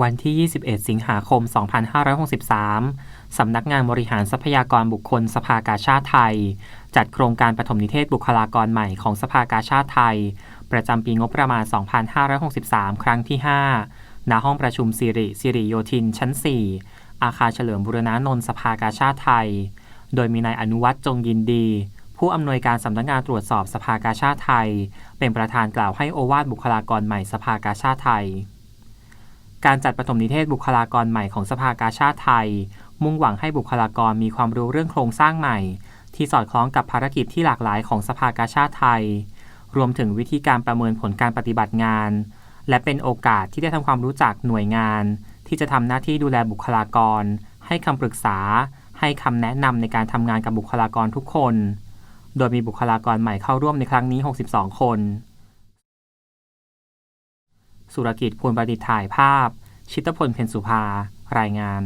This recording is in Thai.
วันที่ 21 สิงหาคม 2563 สำนักงานบริหารทรัพยากรบุคคลสภากาชาติไทย จัดโครงการปฐมนิเทศบุคลากรใหม่ของสภากาชาติไทย ประจำปีงบประมาณ 2563 ครั้งที่ 5 ณ ห้องประชุมสิริสิริโยธิน ชั้น 4 อาคารเฉลิมบุรณานนท์สภากาชาติไทย โดยมีนายอนุวัฒน์จงยินดี ผู้อำนวยการสำนักงานตรวจสอบสภากาชาติไทย เป็นประธานกล่าวให้โอวาทบุคลากรใหม่สภากาชาติไทย การจัดปฐมนิเทศบุคลากรใหม่ของสภากาชาติไทย มุ่งหวังให้บุคลากรมีความรู้เรื่องโครงสร้างใหม่ ที่สอดคล้องกับภารกิจที่หลากหลายของสภากาชาติไทย รวมถึงวิธีการประเมินผลการปฏิบัติงาน และเป็นโอกาสที่ได้ทำความรู้จักหน่วยงาน ที่จะทำหน้าที่ดูแลบุคลากร ให้คำปรึกษา ให้คำแนะนำในการทำงานกับบุคลากรทุกคน โดยมีบุคลากรใหม่เข้าร่วมในครั้งนี้ 62 คน สุรกิจภูลประดิษฐ์ถ่ายภาพ ชิตพล เพ็ญสุภา รายงาน